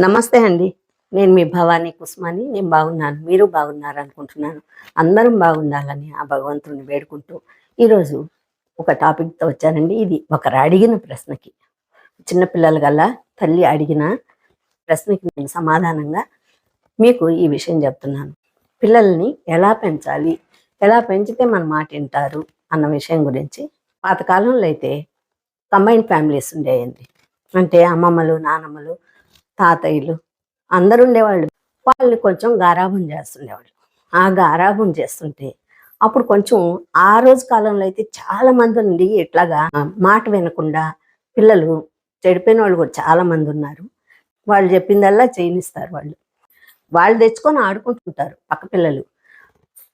నమస్తే అండి. నేను మీ భవానీ కుస్మాని. నేను బాగున్నాను. మీరు బాగున్నారు అనుకుంటున్నాను. అందరం బాగుండాలని ఆ భగవంతుడిని వేడుకుంటూ ఈరోజు ఒక టాపిక్తో వచ్చానండి. ఇది ఒకరు అడిగిన ప్రశ్నకి. చిన్నపిల్లలు గల్లా తల్లి అడిగిన ప్రశ్నకి నేను సమాధానంగా మీకు ఈ విషయం చెప్తున్నాను. పిల్లల్ని ఎలా పెంచాలి? ఎలా పెంచితే మన మాట వింటారు? అన్న విషయం గురించి పాతకాలంలో అయితే కంబైన్ ఫ్యామిలీస్ ఉండేయండి. అంటే అమ్మమ్మలు నానమ్మలు తాతయ్యలు అందరు ఉండేవాళ్ళు వాళ్ళని కొంచెం గారాభం చేస్తుండేవాళ్ళు. ఆ గారాభం చేస్తుంటే అప్పుడు కొంచెం ఆ రోజు కాలంలో అయితే చాలా మంది ఉండి ఇట్లాగా మాట వినకుండా పిల్లలు చెడిపోయిన వాళ్ళు కూడా చాలా మంది ఉన్నారు. వాళ్ళు చెప్పిందల్లా చేయనిస్తారు వాళ్ళు. వాళ్ళు తెచ్చుకొని ఆడుకుంటుంటారు పక్క పిల్లలు.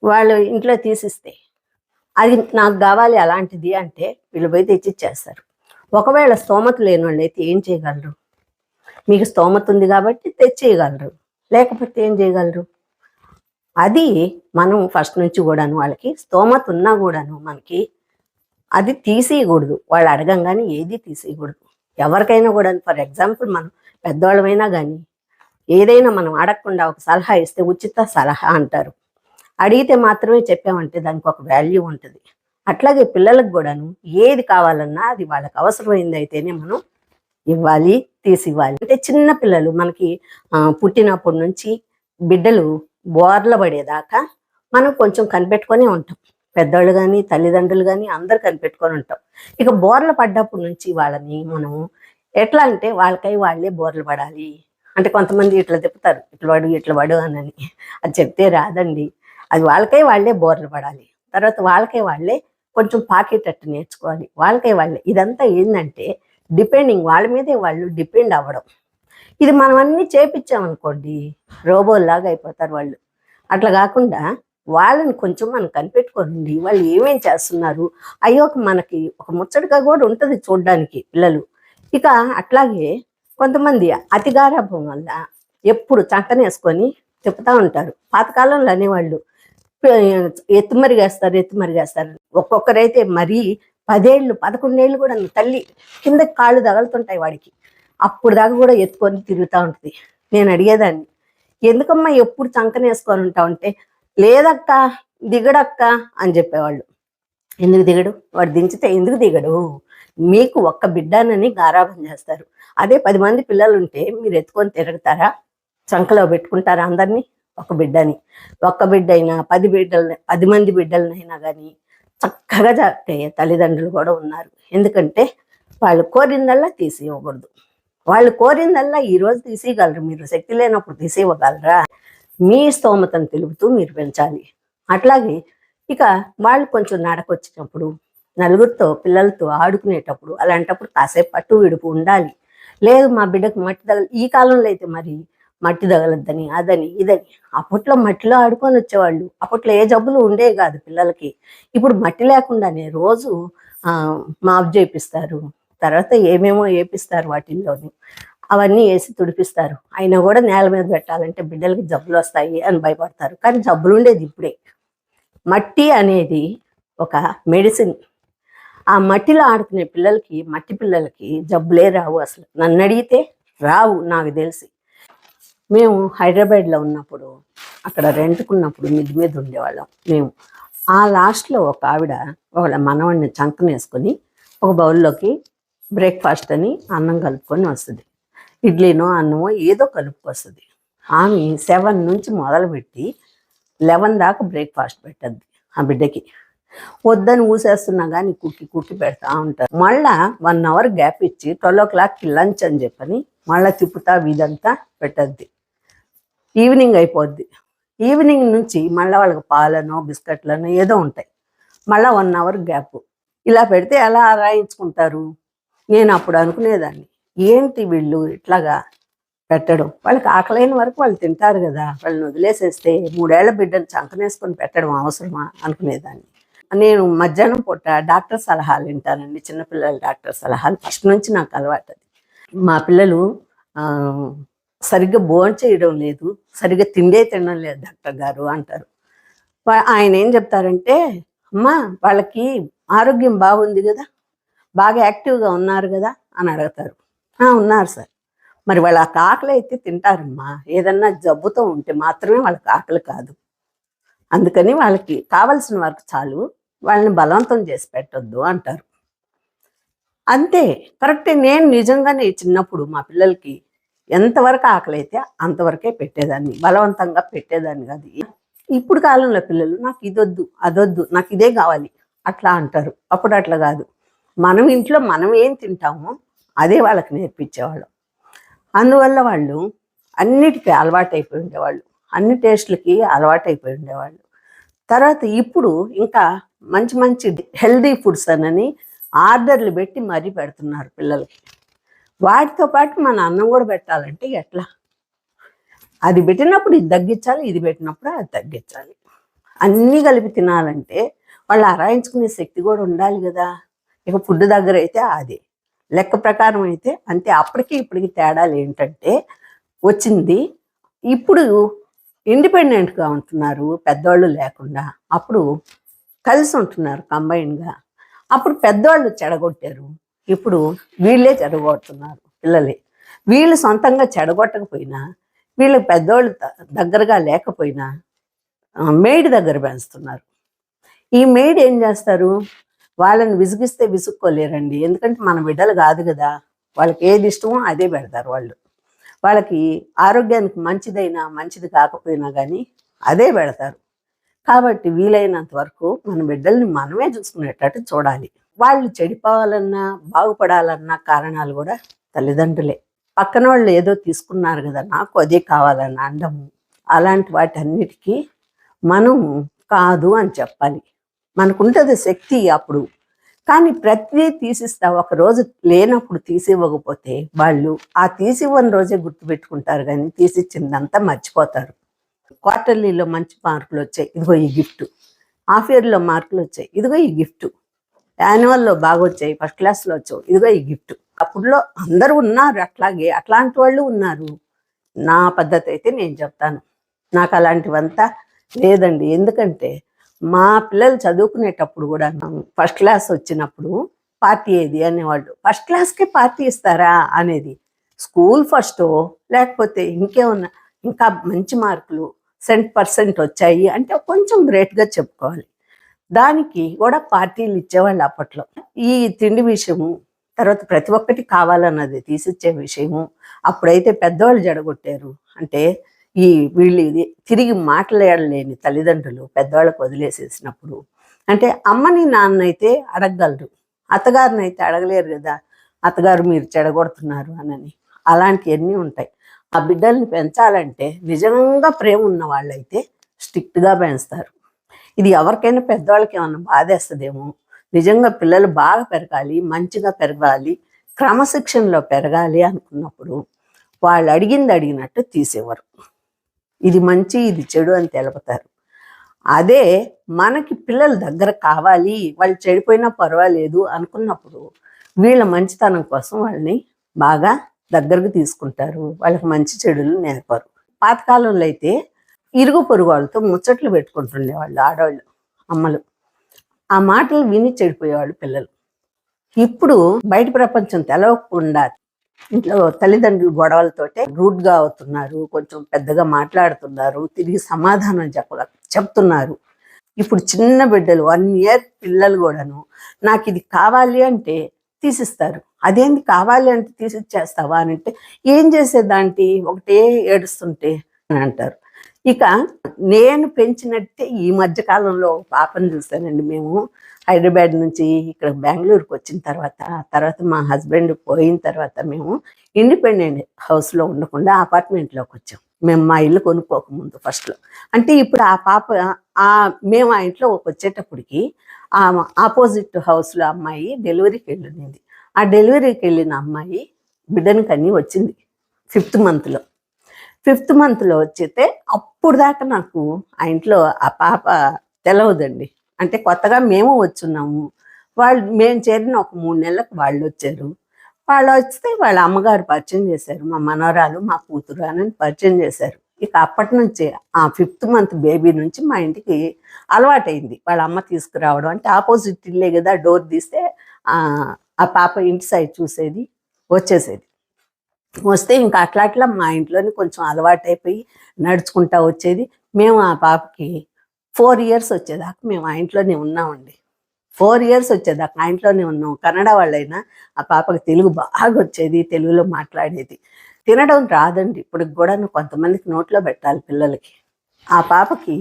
వాళ్ళు ఇంట్లో తీసిస్తే అది నాకు కావాలి అలాంటిది అంటే వీళ్ళు పోయి తెచ్చిచ్చేస్తారు. ఒకవేళ స్తోమత లేని వాళ్ళు అయితే ఏం చేయగలరు? మీకు స్తోమత ఉంది కాబట్టి తెచ్చేయగలరు లేకపోతే ఏం చేయగలరు? అది మనం ఫస్ట్ నుంచి కూడాను వాళ్ళకి స్తోమత ఉన్నా కూడాను మనకి అది తీసేయకూడదు. వాళ్ళు అడగంగానే ఏది తీసేయకూడదు. ఎవరికైనా కూడా ఫర్ ఎగ్జాంపుల్ మనం పెద్దవాళ్ళమైనా కానీ ఏదైనా మనం అడగకుండా ఒక సలహా ఇస్తే ఉచిత సలహా అంటారు. అడిగితే మాత్రమే చెప్పామంటే దానికి ఒక వాల్యూ ఉంటుంది. అట్లాగే పిల్లలకు కూడాను ఏది కావాలన్నా అది వాళ్ళకి అవసరమైంది అయితేనే మనం ఇవ్వాలి. తీసి ఇవ్వాలి అంటే చిన్న పిల్లలు మనకి పుట్టినప్పటి నుంచి బిడ్డలు బోర్ల పడేదాకా మనం కొంచెం కనిపెట్టుకొని ఉంటాం. పెద్దవాళ్ళు కానీ తల్లిదండ్రులు కానీ అందరు కనిపెట్టుకొని ఉంటాం. ఇక బోర్లు పడ్డప్పటి నుంచి వాళ్ళని మనం ఎట్లా అంటే వాళ్ళకై వాళ్ళే బోర్లు పడాలి. అంటే కొంతమంది ఇట్లా తిప్పుతారు ఇట్లా పడు ఇట్లా పడు అని అది చెప్తే రాదండి. అది వాళ్ళకై వాళ్ళే బోర్లు పడాలి. తర్వాత వాళ్ళకై వాళ్ళే కొంచెం పాకేటట్టు నేర్చుకోవాలి. వాళ్ళకై వాళ్ళే. ఇదంతా ఏంటంటే డిపెండింగ్ వాళ్ళ మీదే వాళ్ళు డిపెండ్ అవ్వడం. ఇది మనం అన్ని చేపించామనుకోండి రోబోల్లాగా అయిపోతారు వాళ్ళు. అట్లా కాకుండా వాళ్ళని కొంచెం మనం కనిపెట్టుకోండి వాళ్ళు ఏమేం చేస్తున్నారు? అయ్యో మనకి ఒక ముచ్చటగా కూడా ఉంటుంది చూడడానికి పిల్లలు. ఇక అట్లాగే కొంతమంది అతిగారాభం వల్ల ఎప్పుడు చంకనేసుకొని తిప్పుతూ ఉంటారు. పాతకాలంలో అనేవాళ్ళు ఎత్తుమరిగేస్తారు ఎత్తుమరిగేస్తారు. ఒక్కొక్కరైతే మరీ పదేళ్ళు పదకొండేళ్ళు కూడా తల్లి కింద కాళ్ళు తగులుతుంటాయి వాడికి. అప్పుడు దాకా కూడా ఎత్తుకొని తిరుగుతూ ఉంటుంది. నేను అడిగేదాన్ని ఎందుకమ్మా ఎప్పుడు చంకనేసుకొని ఉంటావు? అంటే లేదక్క దిగడక్క అని చెప్పేవాళ్ళు. ఎందుకు దిగడు? వాడు దించితే ఎందుకు దిగడు? మీకు ఒక్క బిడ్డనని గారాభం చేస్తారు. అదే పది మంది పిల్లలు ఉంటే మీరు ఎత్తుకొని తిరుగుతారా? చంకలో పెట్టుకుంటారా అందరినీ? ఒక బిడ్డని. ఒక్క బిడ్డ అయినా పది బిడ్డలని పది మంది బిడ్డలనైనా కానీ చక్కగా జాగ్రత్త తల్లిదండ్రులు కూడా ఉన్నారు. ఎందుకంటే వాళ్ళు కోరిందల్లా తీసి ఇవ్వకూడదు. వాళ్ళు కోరిందల్లా ఈరోజు రోజు తీసేయగలరు మీరు శక్తి లేనప్పుడు తీసివ్వగలరా మీ స్తోమతను తెలుపుతూ మీరు పెంచాలి. అట్లాగే ఇక వాళ్ళు కొంచెం నడకొచ్చినప్పుడు నలుగురితో పిల్లలతో ఆడుకునేటప్పుడు అలాంటప్పుడు కాసేపు పట్టు విడుపు ఉండాలి. లేదు మా బిడ్డకు మట్టి తగల ఈ కాలంలో అయితే మరి మట్టి తగలద్దని అదని ఇదని. అప్పట్లో మట్టిలో ఆడుకొని వచ్చేవాళ్ళు. అప్పట్లో ఏ జబ్బులు ఉండే కాదు పిల్లలకి. ఇప్పుడు మట్టి లేకుండానే రోజు ఆ, మాప్ చేపిస్తారు. తర్వాత ఏమేమో వేపిస్తారు వాటిల్లోని. అవన్నీ వేసి తుడిపిస్తారు. అయినా కూడా నేల మీద పెట్టాలంటే బిడ్డలకి జబ్బులు వస్తాయి అని భయపడతారు. కానీ జబ్బులు ఉండేది ఇప్పుడే. మట్టి అనేది ఒక మెడిసిన్. ఆ మట్టిలో ఆడుకునే పిల్లలకి మట్టి పిల్లలకి జబ్బులే రావు అసలు. నన్ను అడిగితే రావు నాకు తెలిసి. మేము హైదరాబాద్లో ఉన్నప్పుడు అక్కడ రెంట్కున్నప్పుడు మిద్ది మీద ఉండేవాళ్ళం మేము. ఆ లాస్ట్లో ఒక ఆవిడ వాళ్ళ మనవాడిని చంకనేసుకొని ఒక బౌల్లోకి బ్రేక్ఫాస్ట్ అని అన్నం కలుపుకొని వస్తుంది. ఇడ్లీనో అన్నమో ఏదో కలుపుకొస్తుంది. ఆమె సెవెన్ నుంచి మొదలుపెట్టి లెవెన్ దాకా బ్రేక్ఫాస్ట్ పెట్టద్ది ఆ బిడ్డకి. వద్దని ఊసేస్తున్నా కానీ కుక్కి కుక్కి పెడతా ఉంటారు. మళ్ళా వన్ అవర్ గ్యాప్ ఇచ్చి ట్వెల్వ్ ఓ క్లాక్కి లంచ్ అని చెప్పని మళ్ళీ తిప్పుతా వీధంతా పెట్టద్ది. ఈవినింగ్ అయిపోద్ది. ఈవినింగ్ నుంచి మళ్ళీ వాళ్ళకి పాలనో బిస్కెట్లను ఏదో ఉంటాయి. మళ్ళీ వన్ అవర్ గ్యాప్. ఇలా పెడితే ఎలా రాయించుకుంటారు? నేను అప్పుడు అనుకునేదాన్ని. ఏంటి వీళ్ళు ఇట్లాగా పెట్టడం? వాళ్ళకి ఆకలైన వరకు వాళ్ళు తింటారు కదా. వాళ్ళని వదిలేసేస్తే మూడేళ్ళ బిడ్డను చంకనేసుకొని పెట్టడం అవసరమా? అనుకునేదాన్ని. నేను మధ్యాహ్నం పూట డాక్టర్ సలహాలు వింటానండి. చిన్నపిల్లల డాక్టర్ సలహాలు ఫస్ట్ నుంచి నాకు అలవాటు అది మా పిల్లలు సరిగ్గా భోజనం చేయడం లేదు సరిగ్గా తిండే తినడం లేదు డాక్టర్ గారు అంటారు. ఆయన ఏం చెప్తారంటే అమ్మా వాళ్ళకి ఆరోగ్యం బాగుంది కదా బాగా యాక్టివ్గా ఉన్నారు కదా అని అడుగుతారు. ఉన్నారు సార్. మరి వాళ్ళకి ఆకలి అయితే తింటారమ్మా. ఏదన్నా జబ్బుతో ఉంటే మాత్రమే వాళ్ళకి ఆకలి కాదు. అందుకని వాళ్ళకి కావలసిన వరకు చాలు వాళ్ళని బలవంతం చేసి పెట్టొద్దు అంటారు. అంతే. కరెక్టే. నేను నిజంగానే చిన్నప్పుడు మా పిల్లలకి ఎంతవరకు ఆకలి అయితే అంతవరకే పెట్టేదాన్ని బలవంతంగా పెట్టేదాన్ని కాదు. ఇప్పుడు కాలంలో పిల్లలు నాకు ఇదొద్దు అదొద్దు నాకు ఇదే కావాలి అట్లా అంటారు. అప్పుడు అట్లా కాదు. మనం ఇంట్లో మనం ఏం తింటామో అదే వాళ్ళకి నేర్పించేవాళ్ళం. అందువల్ల వాళ్ళు అన్నిటికీ అలవాటైపోయి ఉండేవాళ్ళు. అన్ని టేస్ట్లకి అలవాటైపోయి ఉండేవాళ్ళు. తర్వాత ఇప్పుడు ఇంకా మంచి మంచి హెల్దీ ఫుడ్స్ అనని ఆర్డర్లు పెట్టి మరీ పెడుతున్నారు పిల్లలకి. వాటితో పాటు మన అన్నం కూడా పెట్టాలంటే ఎట్లా? అది పెట్టినప్పుడు ఇది తగ్గించాలి ఇది పెట్టినప్పుడు అది తగ్గించాలి. అన్నీ కలిపి తినాలంటే వాళ్ళు అరాయించుకునే శక్తి కూడా ఉండాలి కదా. ఇక ఫుడ్ దగ్గర అయితే అదే. లెక్క ప్రకారం అయితే అంతే. అప్పటికి ఇప్పటికి తేడాలు ఏంటంటే వచ్చింది. ఇప్పుడు ఇండిపెండెంట్గా ఉంటున్నారు పెద్దవాళ్ళు లేకుండా. అప్పుడు కలిసి ఉంటున్నారు కంబైన్గా. అప్పుడు పెద్దవాళ్ళు చెడగొట్టారు. ఇప్పుడు వీళ్ళే చెడగొడుతున్నారు పిల్లలే. వీళ్ళు సొంతంగా చెడగొట్టకపోయినా వీళ్ళకి పెద్దవాళ్ళు దగ్గరగా లేకపోయినా మేడ్ దగ్గర పెంచుతున్నారు. ఈ మేడ్ ఏం చేస్తారు? వాళ్ళని విసిగిస్తే విసుక్కోలేరండి. ఎందుకంటే మన బిడ్డలు కాదు కదా. వాళ్ళకి ఏది ఇష్టమో అదే పెడతారు వాళ్ళు. వాళ్ళకి ఆరోగ్యానికి మంచిదైనా మంచిది కాకపోయినా కానీ అదే పెడతారు. కాబట్టి వీలైనంత వరకు మన బిడ్డల్ని మనమే చూసుకునేటట్టు చూడాలి. వాళ్ళు చెడిపోవాలన్నా బాగుపడాలన్నా కారణాలు కూడా తల్లిదండ్రులే. పక్కన వాళ్ళు ఏదో తీసుకున్నారు కదా నాకు అదే కావాలని అండము అలాంటి వాటన్నిటికీ మనం కాదు అని చెప్పాలి. మనకుంటుంది శక్తి అప్పుడు. కానీ ప్రతిదీ తీసిస్తా ఒక రోజు లేనప్పుడు తీసివ్వకపోతే వాళ్ళు ఆ తీసివ్వని రోజే గుర్తుపెట్టుకుంటారు కానీ తీసిచ్చిందంతా మర్చిపోతారు. క్వార్టర్లీలో మంచి మార్కులు వచ్చాయి ఇదిగో ఈ గిఫ్ట్. హాఫ్ ఇయర్లో మార్కులు వచ్చాయి ఇదిగో ఈ గిఫ్ట్. యాన్యువల్లో బాగా వచ్చాయి ఫస్ట్ క్లాస్లో వచ్చావు. ఇదిగో ఈ గిఫ్ట్. అప్పుడులో అందరూ ఉన్నారు అట్లాగే అట్లాంటి వాళ్ళు ఉన్నారు. నా పద్ధతి అయితే నేను చెప్తాను. నాకు అలాంటివంతా లేదండి. ఎందుకంటే మా పిల్లలు చదువుకునేటప్పుడు కూడా ఫస్ట్ క్లాస్ వచ్చినప్పుడు పార్టీ ఏది అనేవాళ్ళు ఫస్ట్ క్లాస్కే పార్టీ ఇస్తారా? అనేది. స్కూల్ ఫస్టో లేకపోతే ఇంకేమన్నా ఇంకా మంచి మార్కులు సెంట్ పర్సెంట్ వచ్చాయి అంటే కొంచెం గ్రేట్గా చెప్పుకోవాలి. దానికి కూడా పార్టీలు ఇచ్చేవాళ్ళు అప్పట్లో. ఈ తిండి విషయము తర్వాత ప్రతి ఒక్కటి కావాలన్నది తీసిచ్చే విషయము అప్పుడైతే పెద్దవాళ్ళు జడగొట్టారు. అంటే ఈ వీళ్ళు ఇది తిరిగి మాట్లాడలేని తల్లిదండ్రులు పెద్దవాళ్ళకు వదిలేసేసినప్పుడు. అంటే అమ్మని నాన్న అయితే అడగగలరు. అత్తగారిని అయితే అడగలేరు కదా అత్తగారు మీరు చెడగొడుతున్నారు అనని. అలాంటివన్నీ ఉంటాయి. ఆ బిడ్డల్ని పెంచాలంటే నిజంగా ప్రేమ ఉన్న వాళ్ళైతే స్ట్రిక్ట్గా పెంచుతారు. ఇది ఎవరికైనా పెద్దవాళ్ళకి ఏమన్నా బాధేస్తుందేమో. నిజంగా పిల్లలు బాగా పెరగాలి మంచిగా పెరగాలి క్రమశిక్షణలో పెరగాలి అనుకున్నప్పుడు వాళ్ళు అడిగింది అడిగినట్టు తీసేవారు. ఇది మంచి ఇది చెడు అని తెలుపుతారు. అదే మనకి పిల్లలు దగ్గర కావాలి వాళ్ళు చెడిపోయినా పర్వాలేదు అనుకున్నప్పుడు వీళ్ళ మంచితనం కోసం వాళ్ళని బాగా దగ్గరకు తీసుకుంటారు. వాళ్ళకి మంచి చెడులు నేర్పారు. పాతకాలంలో అయితే ఇరుగు పొరుగు వాళ్ళతో ముచ్చట్లు పెట్టుకుంటుండేవాళ్ళు ఆడవాళ్ళు అమ్మలు. ఆ మాటలు విని చెడిపోయేవాళ్ళు పిల్లలు. ఇప్పుడు బయట ప్రపంచం తెలవకుండా ఇంట్లో తల్లిదండ్రులు గొడవలతోటే రూడ్గా అవుతున్నారు కొంచెం పెద్దగా మాట్లాడుతున్నారు తిరిగి సమాధానం చెప్ప చెప్తున్నారు. ఇప్పుడు చిన్న బిడ్డలు వన్ ఇయర్ పిల్లలు కూడాను నాకు ఇది కావాలి అంటే తీసిస్తారు. అదేంటి కావాలి అంటే తీసిచ్చేస్తావా అని అంటే ఏం చేసేదాంటి? ఒకటే ఏడుస్తుంటే అని అంటారు. ఇక నేను పెంచినట్టే ఈ మధ్య కాలంలో పాపను చూసానండి మేము. హైదరాబాద్ నుంచి ఇక్కడ బెంగళూరుకి వచ్చిన తర్వాత తర్వాత మా హస్బెండ్ పోయిన తర్వాత మేము ఇండిపెండెంట్ హౌస్లో ఉండకుండా అపార్ట్మెంట్లోకి వచ్చాం. మేము మా ఇల్లు కొనుక్కోకముందు ఫస్ట్లో. అంటే ఇప్పుడు ఆ పాప ఆ మేము ఆ ఇంట్లో వచ్చేటప్పటికి ఆ ఆపోజిట్ హౌస్లో అమ్మాయి డెలివరీకి వెళ్ళింది. ఆ డెలివరీకి వెళ్ళిన అమ్మాయి బిడ్డని కని వచ్చింది ఫిఫ్త్ మంత్లో. ఫిఫ్త్ మంత్లో వచ్చితే అప్పుడు దాకా నాకు ఆ ఇంట్లో ఆ పాప తెలవదండి. అంటే కొత్తగా మేము వచ్చున్నాము. వాళ్ళు మేము చేరిన ఒక మూడు నెలలకు వాళ్ళు వచ్చారు. వాళ్ళు వస్తే వాళ్ళ అమ్మగారు పరిచయం చేశారు. మా మనవరాలు మా కూతురు అని పరిచయం చేశారు. ఇక అప్పటి నుంచి ఆ ఫిఫ్త్ మంత్ బేబీ నుంచి మా ఇంటికి అలవాటైంది. వాళ్ళ అమ్మ తీసుకురావడం అంటే ఆపోజిట్ ఇల్లే కదా డోర్ తీస్తే ఆ ఆ పాప ఇంటి సైడ్ చూసేది వచ్చేసేది. వస్తే ఇంకా అట్లా అట్లా మా ఇంట్లోనే కొంచెం అలవాటు అయిపోయి నడుచుకుంటా వచ్చేది. మేము ఆ పాపకి ఫోర్ ఇయర్స్ వచ్చేదాకా మేము ఆ ఇంట్లోనే ఉన్నామండి. ఫోర్ ఇయర్స్ వచ్చేదాకా ఆ ఇంట్లోనే ఉన్నాం. కన్నడ వాళ్ళైనా ఆ పాపకి తెలుగు బాగా వచ్చేది తెలుగులో మాట్లాడేది. తినడం రాదండి. ఇప్పుడు కూడా కొంతమందికి నోట్లో పెట్టాలి పిల్లలకి. ఆ పాపకి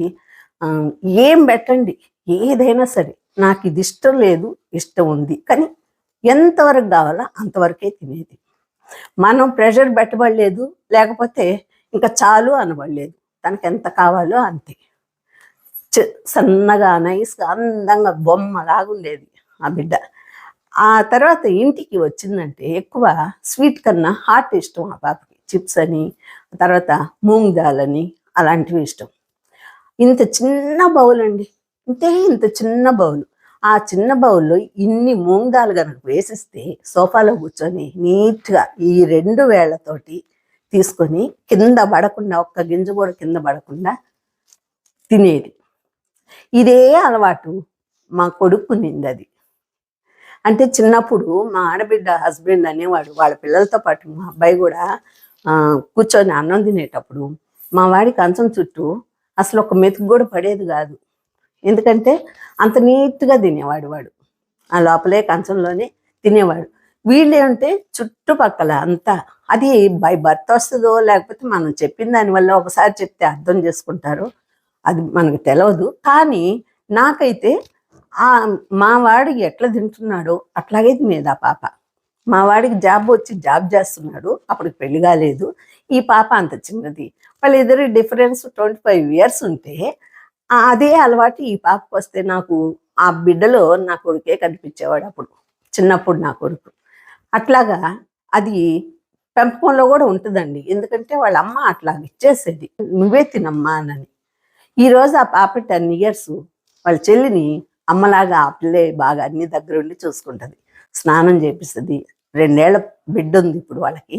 ఏం పెట్టండి? ఏదైనా సరే నాకు ఇది ఇష్టం లేదు ఇష్టం ఉంది. కానీ ఎంతవరకు కావాలో అంతవరకే తినేది. మనం ప్రెషర్ పెట్టబడలేదు లేకపోతే ఇంకా చాలు అనబడలేదు. తనకి ఎంత కావాలో అంతే. సన్నగా నైస్గా అందంగా బొమ్మలాగుండేది ఆ బిడ్డ. ఆ తర్వాత ఇంటికి వచ్చిందంటే ఎక్కువ స్వీట్ కన్నా హాట్ ఇష్టం ఆ పాపకి. చిప్స్ అని తర్వాత మూంగ్ దాల్ అని అలాంటివి ఇష్టం. ఇంత చిన్న బౌల్ అండి ఇంతే ఇంత చిన్న బౌల్. ఆ చిన్న బౌల్లో ఇన్ని మూంగాలు కనుక వేసిస్తే సోఫాలో కూర్చొని నీట్గా ఈ రెండు వేళ్ళతోటి తీసుకొని కింద పడకుండా ఒక్క గింజ కూడా కింద పడకుండా తినేది. ఇదే అలవాటు మా కొడుకు నింది అది అంటే చిన్నప్పుడు మా ఆడబిడ్డ హస్బెండ్ అనేవాడు వాళ్ళ పిల్లలతో పాటు మా అబ్బాయి కూడా కూర్చొని అన్నం తినేటప్పుడు మా వాడి కంచం చుట్టూ అసలు ఒక మెతుకు కూడా పడేది కాదు. ఎందుకంటే అంత నీట్గా తినేవాడు వాడు. ఆ లోపలే కంచంలోనే తినేవాడు. వీళ్ళు ఏమంటే చుట్టుపక్కల అంతా అది బై బర్త్ వస్తుందో లేకపోతే మనం చెప్పిన దానివల్ల ఒకసారి చెప్తే అర్థం చేసుకుంటారు అది మనకు తెలియదు కానీ నాకైతే ఆ మా వాడు ఎట్లా తింటున్నాడో అట్లాగే తినేది ఆ పాప. మా వాడికి జాబ్ వచ్చి జాబ్ చేస్తున్నాడు అప్పుడు పెళ్ళి కాలేదు. ఈ పాప అంత చిన్నది. వాళ్ళిద్దరు డిఫరెన్స్ ట్వంటీ ఫైవ్ ఇయర్స్ ఉంటే అదే అలవాటు ఈ పాపకు వస్తే నాకు ఆ బిడ్డలో నా కొడుకే కనిపించేవాడు అప్పుడు చిన్నప్పుడు నా కొడుకు. అట్లాగా అది పెంపకంలో కూడా ఉంటుందండి. ఎందుకంటే వాళ్ళ అమ్మ అట్లా ఇచ్చేసేది నువ్వే తినమ్మా అని ఈరోజు ఆ పాప టెన్ ఇయర్స్ వాళ్ళ చెల్లిని అమ్మలాగా ఆ పిల్లే బాగా అన్ని దగ్గర ఉండి చూసుకుంటుంది. స్నానం చేపిస్తుంది. రెండేళ్ళ బిడ్డ ఉంది ఇప్పుడు వాళ్ళకి.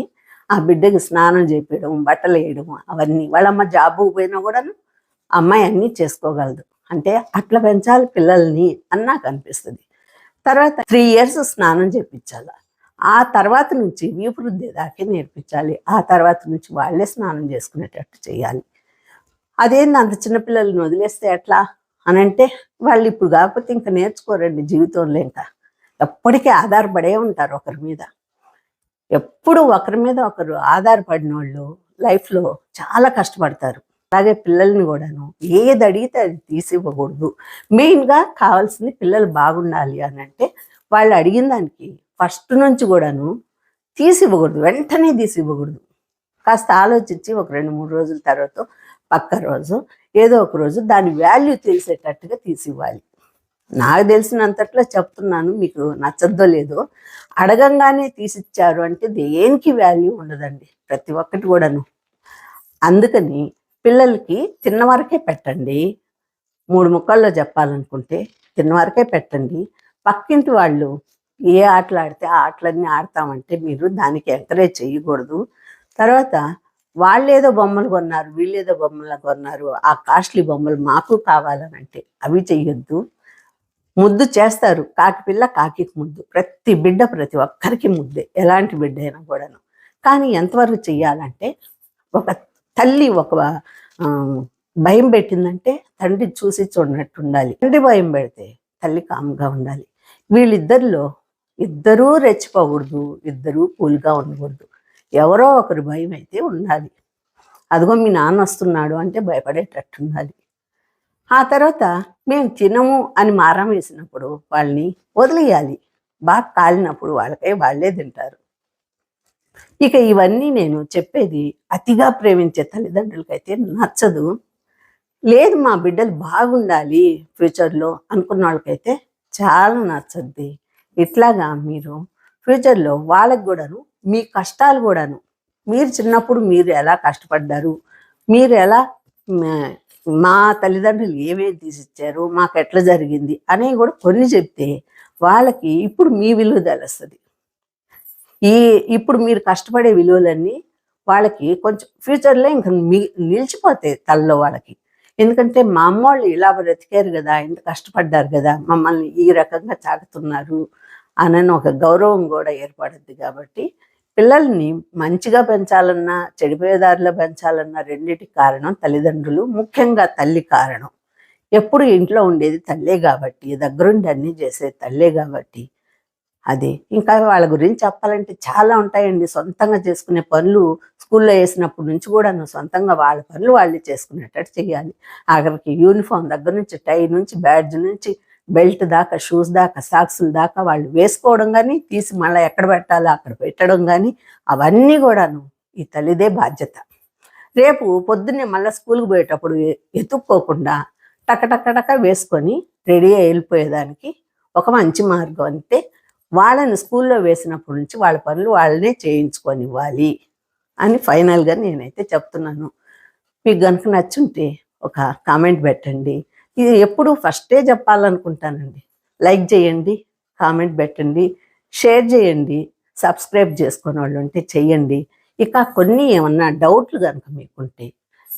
ఆ బిడ్డకి స్నానం చేపించడం బట్టలు వేయడం అవన్నీ. వాళ్ళమ్మ జాబు పోయినా కూడాను అమ్మాయి అన్నీ చేసుకోగలదు. అంటే అట్లా పెంచాలి పిల్లల్ని అని నాకు అనిపిస్తుంది. తర్వాత త్రీ ఇయర్స్ స్నానం చేపించాలి. ఆ తర్వాత నుంచి వీపు రుద్దేదాకే నేర్పించాలి. ఆ తర్వాత నుంచి వాళ్ళే స్నానం చేసుకునేటట్టు చేయాలి. అదేంది అంత చిన్నపిల్లల్ని వదిలేస్తే ఎట్లా? అని అంటే వాళ్ళు ఇప్పుడు కాకపోతే ఇంకా నేర్చుకోరండి జీవితంలో ఇంకా. ఎప్పటికీ ఆధారపడే ఉంటారు ఒకరి మీద. ఎప్పుడు ఒకరి మీద ఒకరు ఆధారపడిన వాళ్ళు లైఫ్లో చాలా కష్టపడతారు. అలాగే పిల్లల్ని కూడాను. ఏది అడిగితే అది తీసి ఇవ్వకూడదు మెయిన్గా కావాల్సింది పిల్లలు బాగుండాలి అని అంటే వాళ్ళు అడిగిన దానికి ఫస్ట్ నుంచి కూడాను తీసి ఇవ్వకూడదు వెంటనే తీసి ఇవ్వకూడదు కాస్త ఆలోచించి ఒక రెండు మూడు రోజుల తర్వాత పక్క రోజు ఏదో ఒక రోజు దాని వాల్యూ తెలిసేటట్టుగా తీసి ఇవ్వాలి నాకు తెలిసినంతట్లో చెప్తున్నాను మీకు నచ్చద్దో లేదో. అడగంగానే తీసిచ్చారు అంటే దేనికి వాల్యూ ఉండదండి. ప్రతి ఒక్కటి కూడాను. అందుకని పిల్లలకి తిన్న పెట్టండి. మూడు ముక్కల్లో చెప్పాలనుకుంటే తిన్నవారికే పెట్టండి. పక్కింటి వాళ్ళు ఏ ఆటలు ఆడితే ఆ ఆటలన్నీ ఆడతామంటే మీరు దానికి ఎంకరేజ్ చేయకూడదు. తర్వాత వాళ్ళేదో బొమ్మలు కొన్నారు వీళ్ళేదో బొమ్మలు కొన్నారు ఆ కాస్ట్లీ బొమ్మలు మాకు కావాలని అంటే అవి చెయ్యొద్దు. ముద్దు చేస్తారు. కాకి పిల్ల కాకి ముద్దు. ప్రతి బిడ్డ ప్రతి ఒక్కరికి ముద్దే. ఎలాంటి బిడ్డ అయినా కూడాను. కానీ ఎంతవరకు చెయ్యాలంటే ఒక తల్లి ఒక భయం పెట్టిందంటే తండ్రి చూసి చూడనట్టు ఉండాలి తండ్రి భయం పెడితే తల్లి కామ్గా ఉండాలి. వీళ్ళిద్దరిలో ఇద్దరూ రెచ్చిపోకూడదు ఇద్దరూ కూల్గా ఉండకూడదు. ఎవరో ఒకరు భయం అయితే ఉండాలి. అదిగో మీ నాన్న వస్తున్నాడు అంటే భయపడేటట్టు ఉండాలి ఆ తర్వాత మేము తినము అని మారం వేసినప్పుడు వాళ్ళని వదిలేయాలి. బాగా కాలినప్పుడు వాళ్ళకై వాళ్ళే తింటారు. ఇక ఇవన్నీ నేను చెప్పేది అతిగా ప్రేమించే తల్లిదండ్రులకైతే నచ్చదు. లేదు మా బిడ్డలు బాగుండాలి ఫ్యూచర్లో అనుకున్న వాళ్ళకైతే చాలా నచ్చద్ది. ఇట్లాగా మీరు ఫ్యూచర్లో వాళ్ళకి కూడాను మీ కష్టాలు కూడాను మీరు చిన్నప్పుడు మీరు ఎలా కష్టపడ్డారు మీరు ఎలా మా తల్లిదండ్రులు ఏమేమి తీసిచ్చారు మాకు ఎట్లా జరిగింది అనేవి కూడా కొన్ని చెప్తే వాళ్ళకి ఇప్పుడు మీ విలువ తెలుస్తుంది. ఈ ఇప్పుడు మీరు కష్టపడే విలువలన్నీ వాళ్ళకి కొంచెం ఫ్యూచర్లో ఇంకా మీ నిలిచిపోతాయి తలలో వాళ్ళకి. ఎందుకంటే మా అమ్మ వాళ్ళు ఇలా బ్రతికారు కదా ఇంత కష్టపడ్డారు కదా మమ్మల్ని ఈ రకంగా చాటుతున్నారు అనని ఒక గౌరవం కూడా ఏర్పడుద్ది కాబట్టి పిల్లల్ని మంచిగా పెంచాలన్నా చెడిపోయేదారిలో పెంచాలన్నా రెండిటి కారణం తల్లిదండ్రులు ముఖ్యంగా తల్లి కారణం. ఎప్పుడు ఇంట్లో ఉండేది తల్లే కాబట్టి దగ్గరుండి అన్నీ చేసేది తల్లే కాబట్టి అది. ఇంకా వాళ్ళ గురించి చెప్పాలంటే చాలా ఉంటాయండి. సొంతంగా చేసుకునే పనులు స్కూల్లో వేసినప్పటి నుంచి కూడా నువ్వు సొంతంగా వాళ్ళ పనులు వాళ్ళు చేసుకునేటట్టు చేయాలి. ఆఖరికి యూనిఫామ్ దగ్గర నుంచి టై నుంచి బ్యాడ్జ్ నుంచి బెల్ట్ దాకా షూస్ దాకా సాక్స్లు దాకా వాళ్ళు వేసుకోవడం కానీ తీసి మళ్ళీ ఎక్కడ పెట్టాలో అక్కడ పెట్టడం కానీ అవన్నీ కూడాను ఈ తల్లిదే బాధ్యత. రేపు పొద్దున్నే మళ్ళీ స్కూల్కి పోయేటప్పుడు ఎత్తుక్కోకుండా టక టక టక వేసుకొని రెడీ వెళ్ళిపోయేదానికి ఒక మంచి మార్గం అంటే వాళ్ళని స్కూల్లో వేసినప్పటి నుంచి వాళ్ళ పనులు వాళ్ళనే చేయించుకొని ఇవ్వాలి అని ఫైనల్గా నేనైతే చెప్తున్నాను. మీకు కనుక నచ్చుంటే ఒక కామెంట్ పెట్టండి. ఇది ఎప్పుడు ఫస్టే చెప్పాలనుకుంటానండి. లైక్ చేయండి కామెంట్ పెట్టండి షేర్ చేయండి సబ్స్క్రైబ్ చేసుకునే వాళ్ళు ఉంటే చేయండి. ఇక కొన్ని ఏమన్నా డౌట్లు కనుక మీకుంటే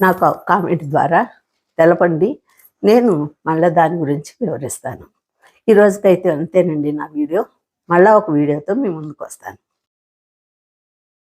నాకు కామెంట్ ద్వారా తెలపండి. నేను మళ్ళీ దాని గురించి వివరిస్తాను. ఈ రోజుకైతే అంతేనండి నా వీడియో. మళ్ళీ ఒక వీడియోతో మీ ముందుకు వస్తాను